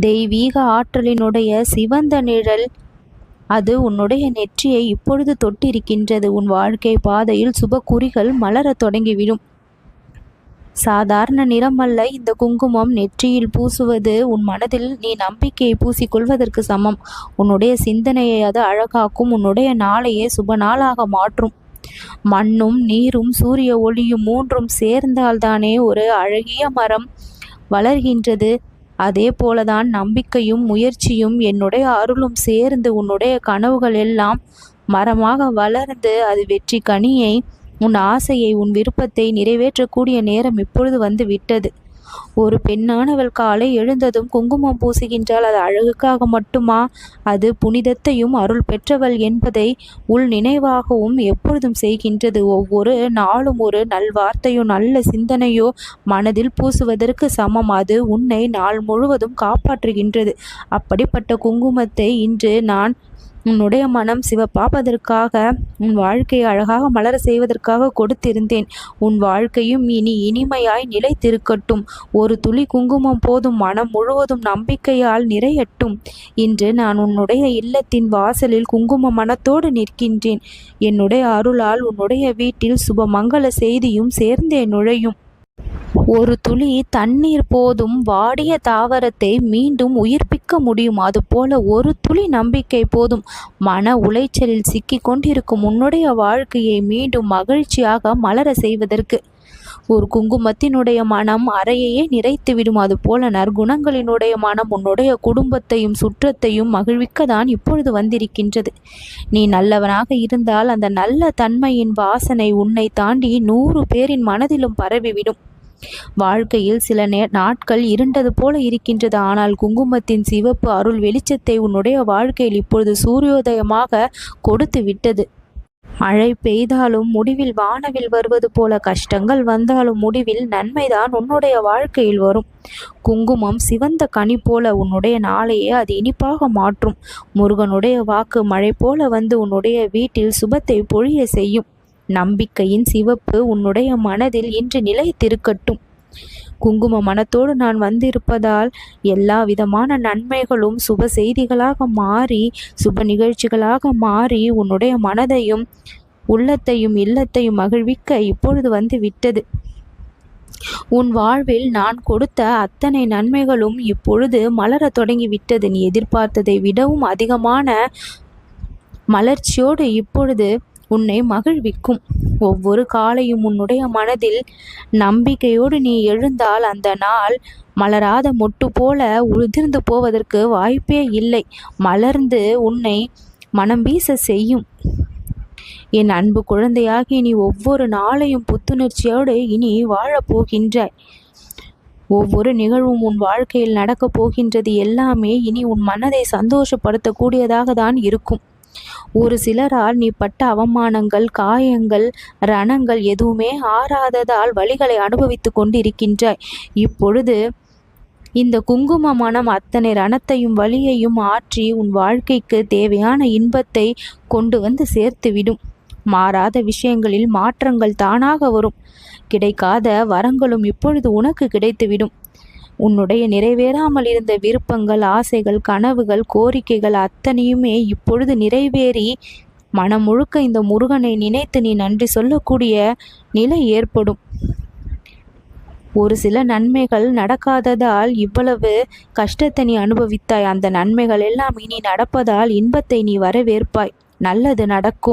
தெய்வீக ஆற்றலினுடைய சிவந்த நிழல். அது உன்னுடைய நெற்றியை இப்பொழுது தொட்டிருக்கின்றது. உன் வாழ்க்கை பாதையில் சுப குறிகள் மலரத் தொடங்கிவிடும். சாதாரண நிறமல்ல இந்த குங்குமம் நெற்றியில் பூசுவது உன் மனதில் நீ நம்பிக்கையை பூசிக்கொள்வதற்கு சமம். உன்னுடைய சிந்தனையை அது அழகாக்கும் உன்னுடைய நாளையே சுப நாளாக மாற்றும். மண்ணும் நீரும் சூரிய ஒளியும் மூன்றும் சேர்ந்தால்தானே ஒரு அழகிய மரம் வளர்கின்றது. அதே போலதான் நம்பிக்கையும் முயற்சியும் என்னுடைய அருளும் சேர்ந்து உன்னுடைய கனவுகள் எல்லாம் மரமாக வளர்ந்து அது வெற்றி கனியை உன் ஆசையை உன் விருப்பத்தை நிறைவேற்றக்கூடிய நேரம் இப்பொழுது வந்து விட்டது. ஒரு பெண்ணானவள் காலை எழுந்ததும் குங்குமம் பூசுகின்றால் அது அழகுக்காக மட்டுமா? அது புனிதத்தையும் அருள் பெற்றவள் என்பதை உள் நினைவாகவும் எப்பொழுதும் செய்கின்றது. ஒவ்வொரு நாளும் ஒரு நல்வார்த்தையோ நல்ல சிந்தனையோ மனதில் பூசுவதற்கு சமம். அது உன்னை நாள் முழுவதும் காப்பாற்றுகின்றது. அப்படிப்பட்ட குங்குமத்தை இன்று நான் உன்னுடைய மனம் சிவப்பாப்பதற்காக உன் வாழ்க்கையை அழகாக மலர செய்வதற்காக கொடுத்திருந்தேன். உன் வாழ்க்கையும் இனி இனிமையாய் நிலைத்திருக்கட்டும். ஒரு துளி குங்குமம் போதும் மனம் முழுவதும் நம்பிக்கையால் நிறையட்டும். இன்று நான் உன்னுடைய இல்லத்தின் வாசலில் குங்கும மனத்தோடு நிற்கின்றேன். என்னுடைய அருளால் உன்னுடைய வீட்டில் சுபமங்கள செய்தியும் சேர்ந்தே நுழையும். ஒரு துளி தண்ணீர் போதும் வாடிய தாவரத்தை மீண்டும் உயிர்ப்பிக்க முடியும். அதுபோல ஒரு துளி நம்பிக்கை போதும். மன உளைச்சலில் சிக்கி கொண்டிருக்கும் உன்னுடைய வாழ்க்கையை மீண்டும் மகிழ்ச்சியாக மலர செய்வதற்கு. ஒரு குங்குமத்தினுடைய மனம் அறையையே நிறைத்துவிடும். அதுபோல நற்குணங்களினுடைய மனம் உன்னுடைய குடும்பத்தையும் சுற்றத்தையும் மகிழ்விக்க தான் இப்பொழுது வந்திருக்கின்றது. நீ நல்லவனாக இருந்தால் அந்த நல்ல தன்மையின் வாசனை உன்னை தாண்டி நூறு பேரின் மனதிலும் பரவிவிடும். வாழ்க்கையில் சில நே நாட்கள் இருண்டது போல இருக்கின்றது. ஆனால் குங்குமத்தின் சிவப்பு அருள் வெளிச்சத்தை உன்னுடைய வாழ்க்கையில் இப்பொழுது சூரியோதயமாக கொடுத்து விட்டது. மழை பெய்தாலும் முடிவில் வானவில் வருவது போல கஷ்டங்கள் வந்தாலும் முடிவில் நன்மைதான் உன்னுடைய வாழ்க்கையில் வரும். குங்குமம் சிவந்த கனி போல உன்னுடைய நாளையே அது இனிப்பாக மாற்றும். முருகனுடைய வாக்கு மழை போல வந்து உன்னுடைய வீட்டில் சுபத்தை பொழிய செய்யும். நம்பிக்கையின் சிவப்பு உன்னுடைய மனதில் இன்று நிலைத்திருக்கட்டும். குங்கும மனத்தோடு நான் வந்திருப்பதால் எல்லா விதமான நன்மைகளும் சுப செய்திகளாக மாறி சுப நிகழ்ச்சிகளாக மாறி உன்னுடைய மனதையும் உள்ளத்தையும் இல்லத்தையும் மகிழ்விக்க இப்பொழுது வந்து விட்டது உன் வாழ்வில் நான் கொடுத்த அத்தனை நன்மைகளும் இப்பொழுது மலர தொடங்கிவிட்டது. நீ எதிர்பார்த்ததை விடவும் அதிகமான மலர்ச்சியோடு இப்பொழுது உன்னை மகிழ்விக்கும். ஒவ்வொரு காலையும் உன்னுடைய மனதில் நம்பிக்கையோடு நீ எழுந்தால் அந்த நாள் மலராத மொட்டு போல உதிர்ந்து போவதற்கு வாய்ப்பே இல்லை. மலர்ந்து உன்னை மனம் வீச செய்யும். என் அன்பு குழந்தையாகி நீ ஒவ்வொரு நாளையும் புத்துணர்ச்சியோடு இனி வாழப்போகின்றாய் ஒவ்வொரு நிகழ்வும் உன் வாழ்க்கையில் நடக்கப் போகின்றது எல்லாமே இனி உன் மனதை சந்தோஷப்படுத்தக்கூடியதாக தான் இருக்கும். ஒரு சிலரால் நீ பட்ட அவமானங்கள் காயங்கள் ரணங்கள் எதுவுமே ஆறாததால் வழிகளை அனுபவித்து கொண்டிருக்கின்றாய். இப்பொழுது இந்த குங்கும மனம் அத்தனை ரணத்தையும் வழியையும் ஆற்றி உன் வாழ்க்கைக்கு தேவையான இன்பத்தை கொண்டு வந்து சேர்த்துவிடும். மாறாத விஷயங்களில் மாற்றங்கள் தானாக வரும். கிடைக்காத வரங்களும் இப்பொழுது உனக்கு கிடைத்துவிடும். உன்னுடைய நிறைவேறாமல் இருந்த விருப்பங்கள் ஆசைகள் கனவுகள் கோரிக்கைகள் அத்தனையுமே இப்பொழுது நிறைவேறி மனம் முழுக்க இந்த முருகனை நினைத்து நீ நன்றி சொல்லக்கூடிய நிலை ஏற்படும். ஒரு சில நன்மைகள் நடக்காததால் இவ்வளவு கஷ்டத்தை நீ அனுபவித்தாய். அந்த நன்மைகள் எல்லாம் இனி நடப்பதால் இன்பத்தை நீ வரவேற்பாய். நல்லது நடக்கும்.